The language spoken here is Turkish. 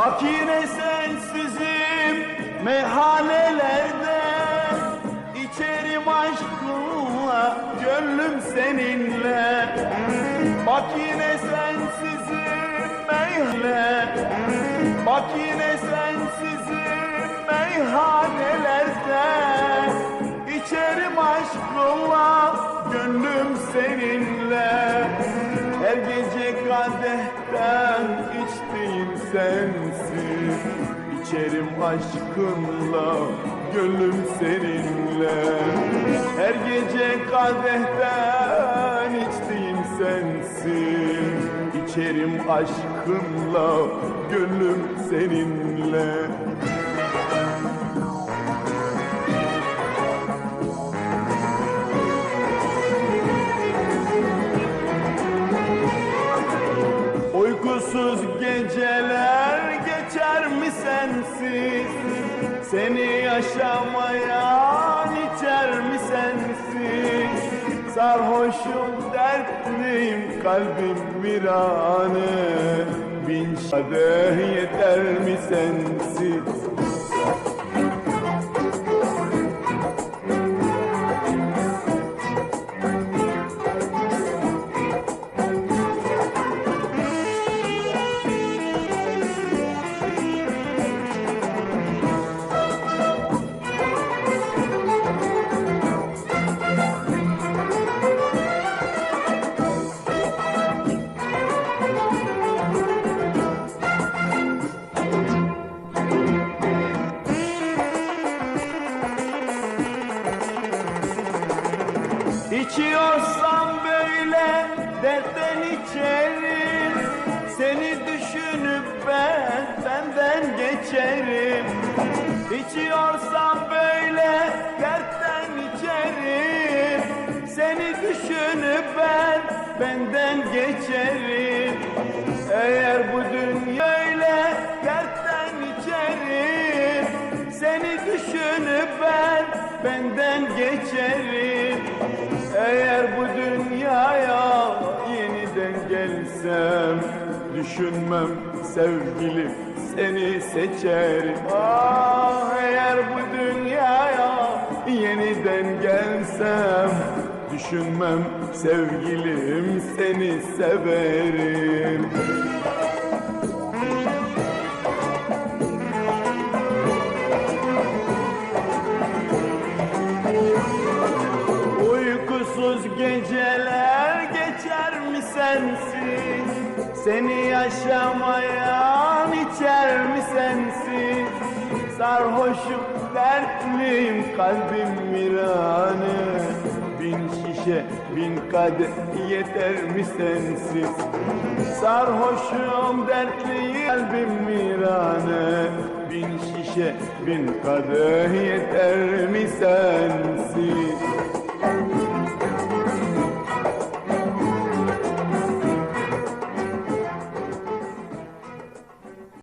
Bak yine sensizim meyhanelerde İçerim aşkınla gönlüm seninle. Bak yine sensizim meyhane Bak yine sensizim İçerim aşkınla gönlüm seninle. Her gece kadehten içtiğim sensin. İçerim aşkınla gönlüm seninle Seni yaşamayan içer mi sensiz? Sarhoşum dertliyim kalbim virane Bin şadeh yeter mi sensiz? İçiyorsam böyle dertten içerim. Seni düşünüp ben benden geçerim. İçiyorsam böyle dertten içerim. Seni düşünüp ben benden geçerim. Eğer bu dünya öyle dertten içerim. Seni düşünüp ben benden geçerim eğer bu dünyaya yeniden gelsem Düşünmem sevgilim seni seçerim Ah eğer bu dünyaya yeniden gelsem Düşünmem sevgilim seni severim geceler geçer mi sensiz? Seni yaşamayan içer mi sensiz? Sarhoşum dertliyim kalbim virane Bin şişe bin kadeh yeter mi sensiz? Sarhoşum dertliyim kalbim virane Bin şişe bin kadeh yeter mi sensiz?